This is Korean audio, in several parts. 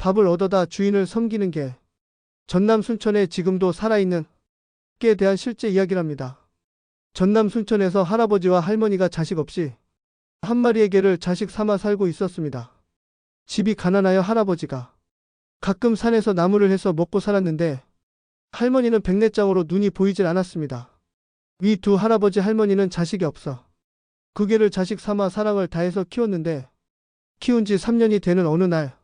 밥을 얻어다 주인을 섬기는 개. 전남 순천에 지금도 살아있는 개에 대한 실제 이야기랍니다. 전남 순천에서 할아버지와 할머니가 자식 없이 한 마리의 개를 자식 삼아 살고 있었습니다. 집이 가난하여 할아버지가 가끔 산에서 나무를 해서 먹고 살았는데 할머니는 백내장으로 눈이 보이질 않았습니다. 위 두 할아버지 할머니는 자식이 없어 그 개를 자식 삼아 사랑을 다해서 키웠는데 키운 지 3년이 되는 어느 날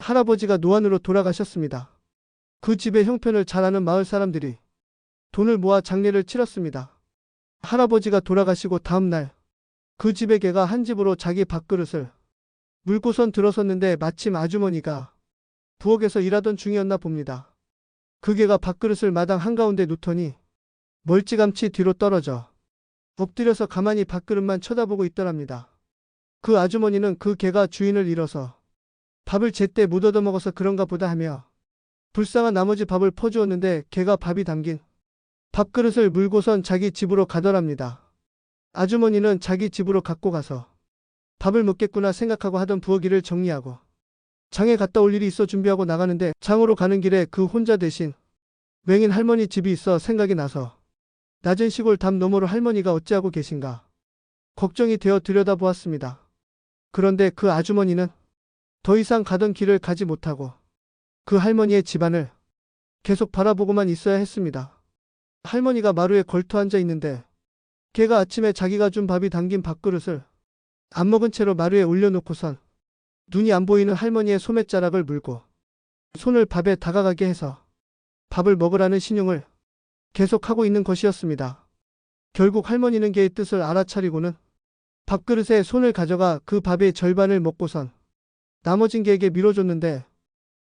할아버지가 노안으로 돌아가셨습니다. 그 집의 형편을 잘 아는 마을 사람들이 돈을 모아 장례를 치렀습니다. 할아버지가 돌아가시고 다음 날 그 집의 개가 한 집으로 자기 밥그릇을 물고선 들어섰는데 마침 아주머니가 부엌에서 일하던 중이었나 봅니다. 그 개가 밥그릇을 마당 한가운데 놓더니 멀찌감치 뒤로 떨어져 엎드려서 가만히 밥그릇만 쳐다보고 있더랍니다. 그 아주머니는 그 개가 주인을 잃어서 밥을 제때 못 얻어먹어서 그런가 보다 하며 불쌍한 나머지 밥을 퍼주었는데 개가 밥이 담긴 밥그릇을 물고선 자기 집으로 가더랍니다. 아주머니는 자기 집으로 갖고 가서 밥을 먹겠구나 생각하고 하던 부엌일을 정리하고 장에 갔다 올 일이 있어 준비하고 나가는데 장으로 가는 길에 그 혼자 대신 맹인 할머니 집이 있어 생각이 나서 낮은 시골 담 너머로 할머니가 어찌하고 계신가 걱정이 되어 들여다보았습니다. 그런데 그 아주머니는 더 이상 가던 길을 가지 못하고 그 할머니의 집안을 계속 바라보고만 있어야 했습니다. 할머니가 마루에 걸터 앉아 있는데 걔가 아침에 자기가 준 밥이 담긴 밥그릇을 안 먹은 채로 마루에 올려놓고선 눈이 안 보이는 할머니의 소매자락을 물고 손을 밥에 다가가게 해서 밥을 먹으라는 신용을 계속하고 있는 것이었습니다. 결국 할머니는 개의 뜻을 알아차리고는 밥그릇에 손을 가져가 그 밥의 절반을 먹고선 나머진 개에게 밀어줬는데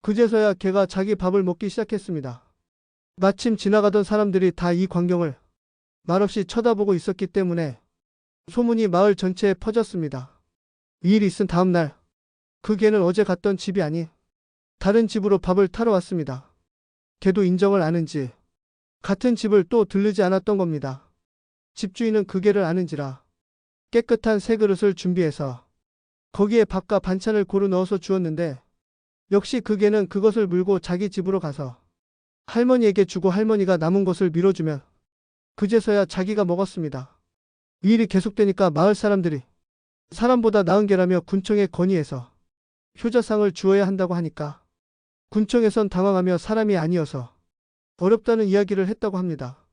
그제서야 개가 자기 밥을 먹기 시작했습니다. 마침 지나가던 사람들이 다 이 광경을 말없이 쳐다보고 있었기 때문에 소문이 마을 전체에 퍼졌습니다. 이 일이 있은 다음 날, 그 개는 어제 갔던 집이 아닌 다른 집으로 밥을 타러 왔습니다. 개도 인정을 아는지 같은 집을 또 들르지 않았던 겁니다. 집주인은 그 개를 아는지라 깨끗한 새 그릇을 준비해서 거기에 밥과 반찬을 고루 넣어서 주었는데 역시 그 개는 그것을 물고 자기 집으로 가서 할머니에게 주고 할머니가 남은 것을 밀어주면 그제서야 자기가 먹었습니다. 이 일이 계속되니까 마을 사람들이 사람보다 나은 개라며 군청에 건의해서 효자상을 주어야 한다고 하니까 군청에선 당황하며 사람이 아니어서 어렵다는 이야기를 했다고 합니다.